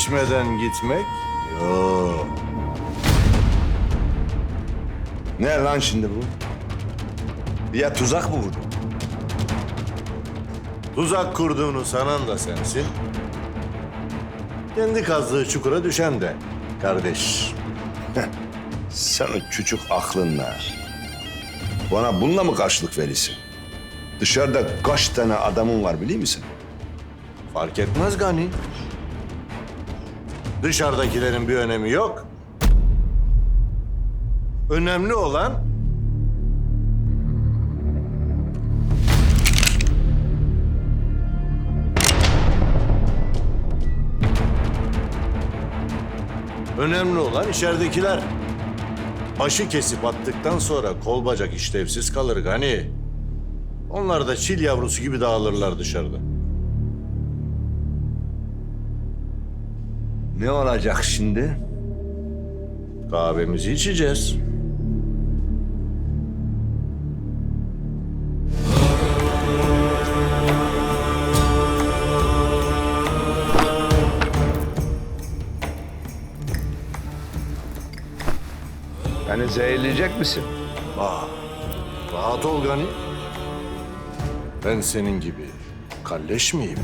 içmeden gitmek? Yok. Ne lan şimdi bu? Ya tuzak mı vurdun? Tuzak kurduğunu sanan da sensin. Kendi kazdığı çukura düşen de kardeş. Senin küçük aklınla bana bununla mı karşılık verirsin? Dışarıda kaç tane adamın var biliyor musun? Fark etmez Gani. Dışarıdakilerin bir önemi yok. Önemli olan Önemli olan içeridekiler. Başı kesip attıktan sonra kol bacak işlevsiz kalır Gani. Onlar da çil yavrusu gibi dağılırlar dışarıda. Ne olacak şimdi? Kahvemizi içeceğiz. Beni zehirleyecek misin? Aa, rahat ol Gani. Ben senin gibi kalleş miyim?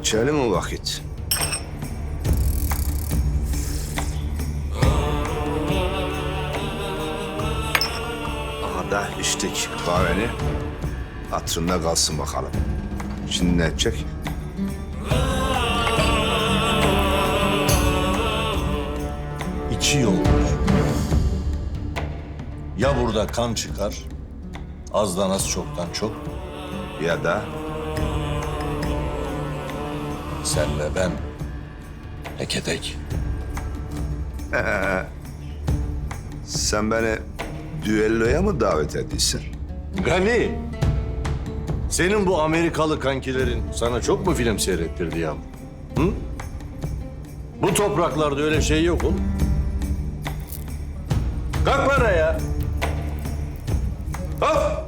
İçelim mi vakit? Aha da içtik kahveni. Hatırında kalsın bakalım. Şimdi ne edecek? İki yol var. Ya burada kan çıkar, azdan az çoktan çok, Ya da sen ve ben teke tek. sen beni düelloya mı davet ediyorsun? Gani, senin bu Amerikalı kankilerin sana çok mu film seyrettirdi ya? Hı? Bu topraklarda öyle şey yok oğlum. Kalk bana ya. Kalk.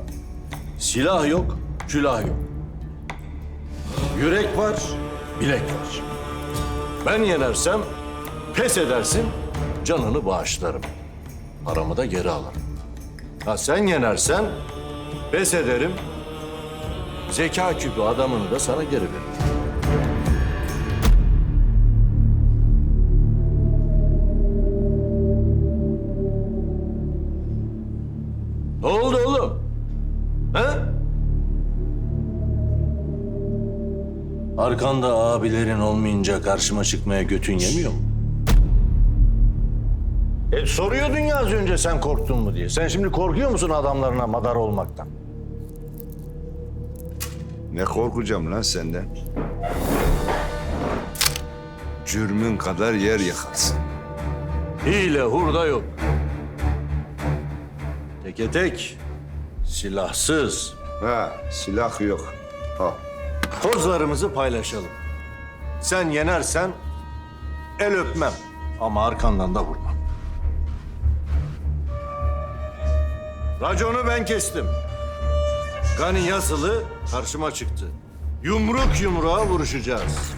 Silah yok, külah yok. Yürek var, bilek var. Ben yenersem pes edersin, canını bağışlarım. Paramı da geri alırım. Ha sen yenersen pes ederim, zeka küpü adamını da sana geri veririm. Ne oldu oğlum? Ha? Arkanda abilerin olmayınca karşıma çıkmaya götün yemiyor mu? E soruyordun ya az önce sen korktun mu diye. Sen şimdi korkuyor musun adamlarına madar olmaktan? Ne korkacağım lan senden? Cürmün kadar yer yıkarsın. Hile hurda yok. Teke tek, silahsız. Ha, silah yok. Ha. Kozlarımızı paylaşalım. Sen yenersen el öpmem ama arkandan da vurmam. Raconu ben kestim. Gani yazılı karşıma çıktı. Yumruk yumruğa vuruşacağız.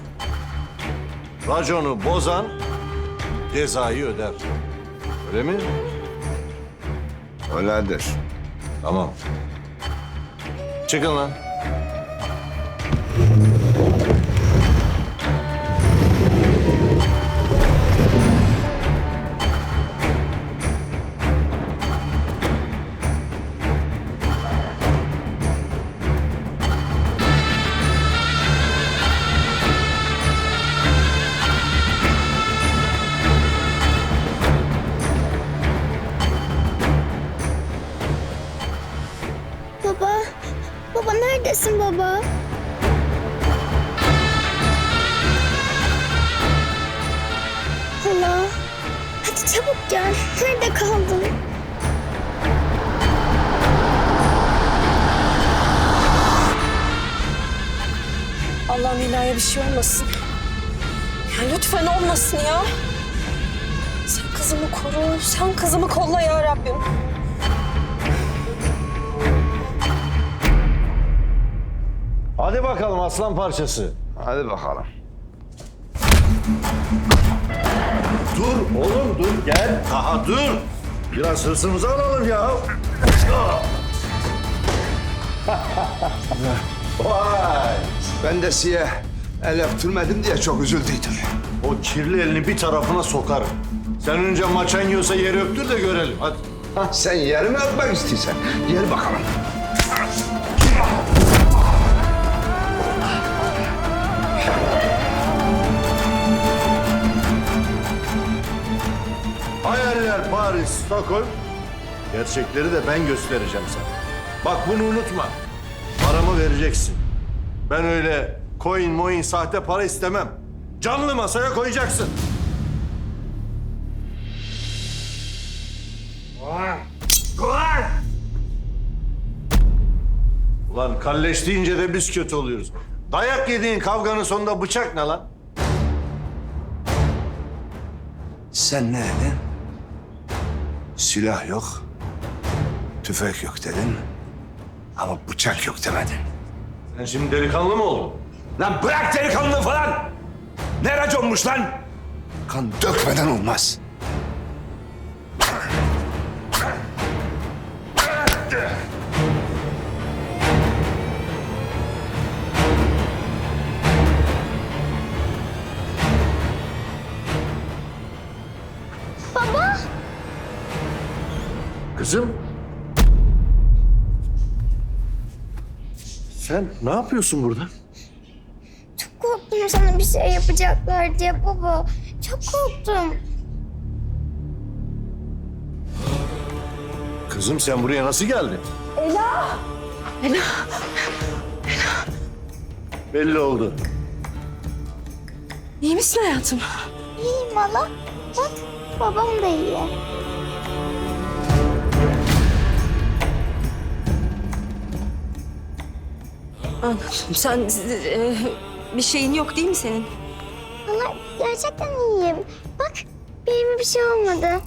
Raconu bozan cezayı öder. Öyle mi? Öyledir. Tamam. Çıkın lan. Baba, baba neredesin baba? Çabuk gel. Nerede kaldın? Allah'ım Hilal'e bir şey olmasın. Ya lütfen olmasın ya. Sen kızımı koru, sen kızımı kolla ya Rabbim. Hadi bakalım aslan parçası. Hadi bakalım. Dur oğlum dur gel. Aha dur. Biraz hırsımızı alalım ya. Vay. Ben de size el öptürmedim diye çok üzüldüydüm. O kirli elini bir tarafına sokarım. Sen önce maçan yiyorsa yeri öptür de görelim. Hadi. Ha, sen yerimi öpmek istiyorsan gel bakalım. Paris, Stockholm. Gerçekleri de ben göstereceğim sana. Bak bunu unutma. Paramı vereceksin. Ben öyle coin moin sahte para istemem. Canlı masaya koyacaksın. Ulan kalleş deyince de biz kötü oluyoruz. Dayak yediğin kavganın sonunda bıçak ne lan? Sen ne dedin? Silah yok, tüfek yok dedin. Ama bıçak yok demedin. Sen şimdi delikanlı mı oldun? Lan bırak delikanlı falan! Ne raconmuş lan? Kan dökmeden olmaz. Kızım. Sen ne yapıyorsun burada? Çok korktum sana bir şey yapacaklar diye baba. Çok korktum. Kızım sen buraya nasıl geldin? Ela. Belli oldu. İyi misin hayatım? İyiyim hala. Bak babam da iyi. Anladım. Sen e, bir şeyin yok değil mi senin? Hala gerçekten iyiyim. Bak benim bir şey olmadı.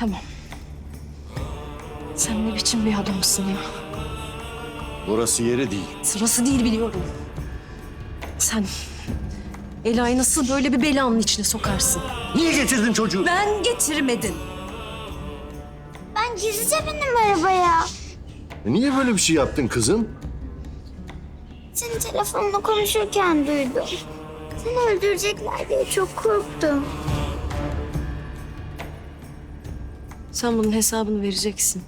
Tamam. Sen ne biçim bir adamsın ya? Burası yeri değil. Sırası değil biliyorum. Sen Ela'yı nasıl böyle bir belanın içine sokarsın? Niye getirdin çocuğu? Ben getirmedim. Ben gizlice bindim arabaya. E, Niye böyle bir şey yaptın kızım? Telefonla konuşurken duydum. Seni öldürecekler diye çok korktum. Sen bunun hesabını vereceksin.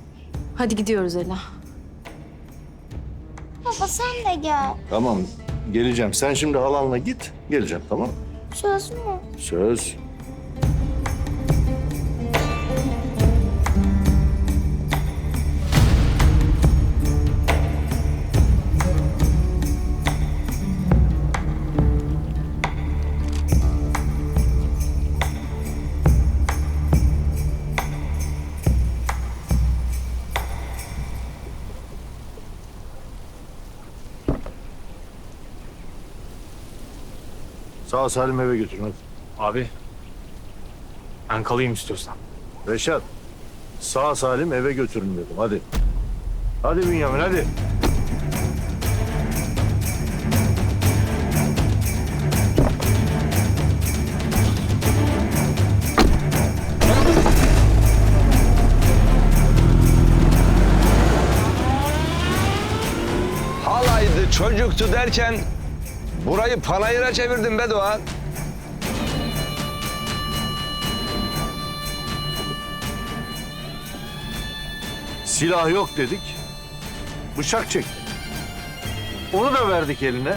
Hadi gidiyoruz Ela. Baba sen de gel. Tamam geleceğim. Sen şimdi halanla git. Geleceğim tamam Söz mü? Söz. Sağ salim eve götürün hadi. Abi. Ben kalayım istiyorsan. Reşat, sağ salim eve götürün dedim. Hadi. Hadi Bünyamin hadi. halaydı, çocuktu derken burayı panayıra çevirdin be Doğan. Silah yok dedik. Bıçak çektin. Onu da verdik eline.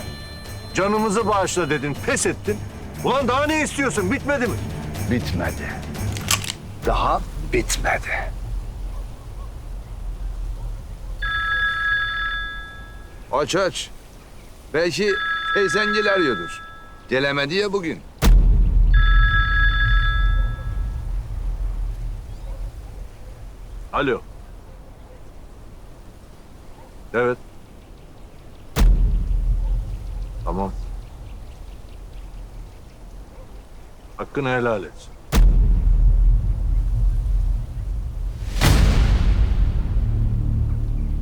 Canımızı bağışla dedin, pes ettin. Ulan daha ne istiyorsun? Bitmedi mi? Bitmedi. Daha bitmedi. Aç aç. Belki teyzengil arıyordur. Gelemedi ya bugün. Alo. Evet. Tamam. Hakkını helal et.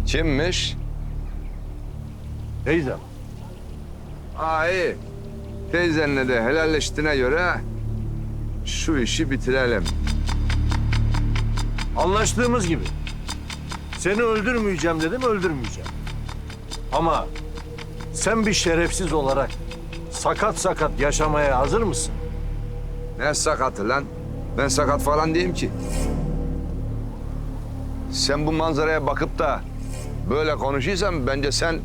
Kimmiş? Teyzem. Aa iyi. Teyzenle de helalleştiğine göre şu işi bitirelim. Anlaştığımız gibi. Seni öldürmeyeceğim dedim, öldürmeyeceğim. Ama sen bir şerefsiz olarak sakat sakat yaşamaya hazır mısın? Ne sakatı lan? Ben sakat falan değilim ki. Sen bu manzaraya bakıp da böyle konuşuyorsan bence sen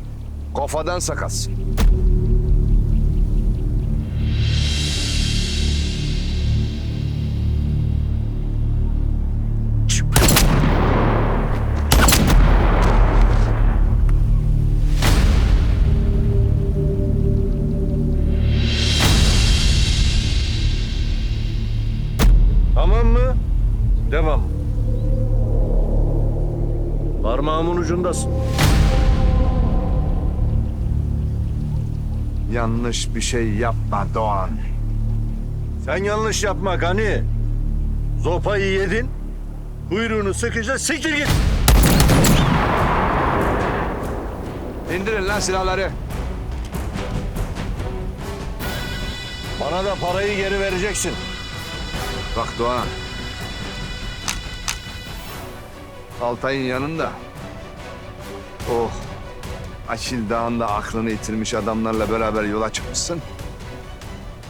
kafadan sakatsın. Devam. Parmağımın ucundasın. Yanlış bir şey yapma Doğan. Sen yanlış yapma Gani. Zopayı yedin. Kuyruğunu sıkınca siktir git. İndirin lan silahları. Bana da parayı geri vereceksin. Bak Doğan. Altay'ın yanında. Oh. Açil Dağı'nda aklını yitirmiş adamlarla beraber yola çıkmışsın.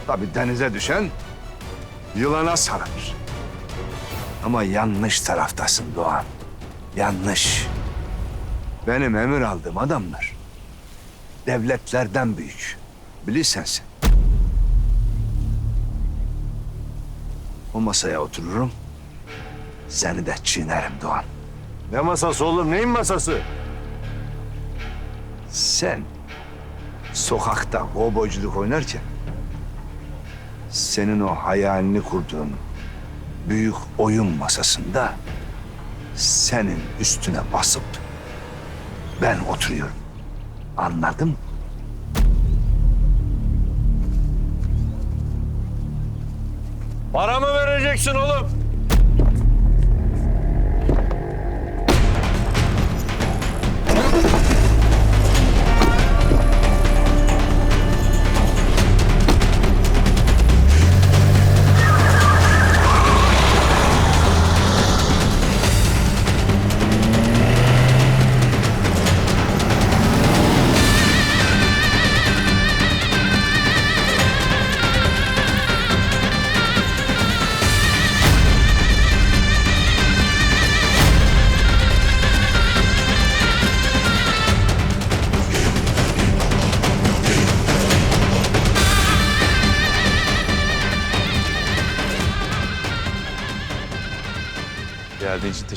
Tabii denize düşen yılana sarılır. Ama yanlış taraftasın Doğan. Yanlış. Benim emir aldığım adamlar. Devletlerden büyük. Bilirsen sen. O masaya otururum. Seni de çiğnerim Doğan. Ne masası oğlum? Neyin masası? Sen sokakta kovboyculuk oynarken senin o hayalini kurduğun büyük oyun masasında senin üstüne basıp ben oturuyorum. Anladın mı? Paramı vereceksin oğlum.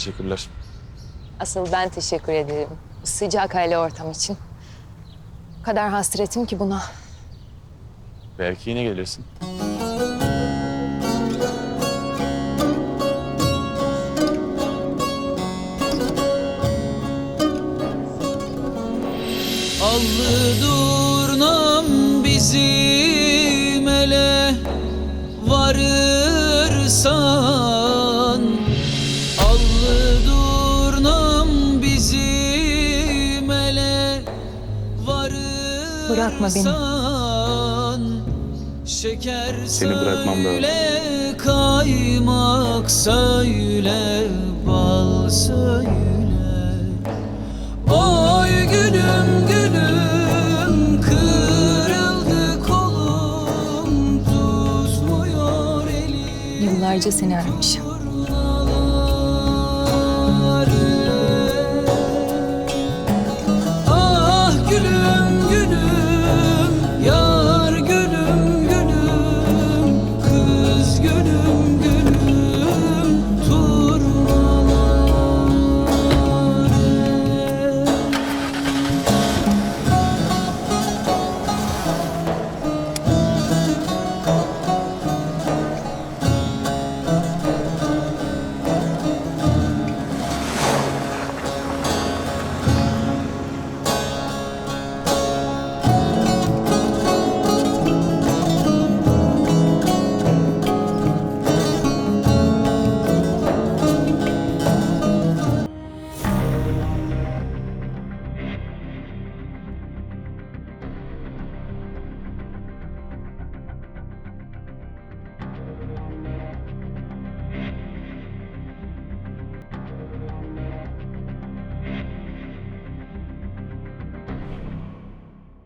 Teşekkürler. Asıl ben teşekkür ederim. Sıcak aile ortam için. O kadar hasretim ki buna. Belki yine gelirsin. Allı durnam bizim ele varırsan Bırakma beni. Şeker Seni bırakmam söyle, Kaymak söyle, bal söyle Oy gülüm gülüm kırıldı kolum tutmuyor elim Yıllarca seni aramışım.